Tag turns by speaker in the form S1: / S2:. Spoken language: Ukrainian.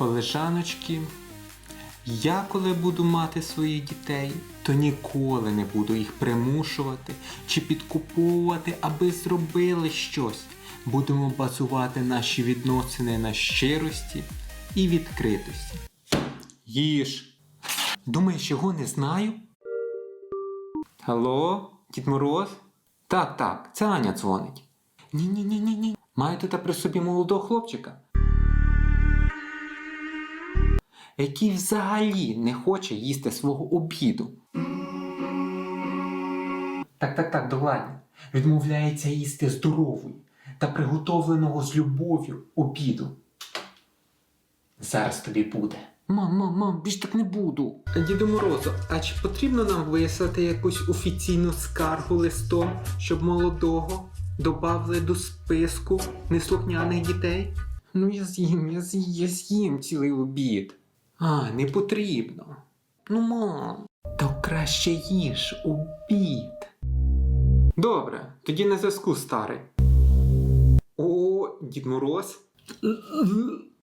S1: Колежаночки, я коли буду мати своїх дітей, то ніколи не буду їх примушувати чи підкуповувати, аби зробили щось. Будемо базувати наші відносини на щирості і відкритості. Їж. Думаєш, його не знаю? Алло, Дід Мороз? Так, так, це Аня дзвонить. Ні-ні-ні-ні-ні. Маю тут при собі молодого хлопчика. Який взагалі не хоче їсти свого обіду. Так, так, так, догладні. Відмовляється їсти здоровий та приготовленого з любов'ю обіду. Зараз тобі буде. Мам, мам, мам, більш так не буду. Діду Морозу, а чи потрібно нам вияснити якусь офіційну скаргу листом, щоб молодого добавили до списку неслухняних дітей? Ну я з'їм, я з'їм, я з'їм цілий обід. А, не потрібно. Ну, мам. То краще їж обід. Добре, тоді на зв'язку старий. О, Дід Мороз.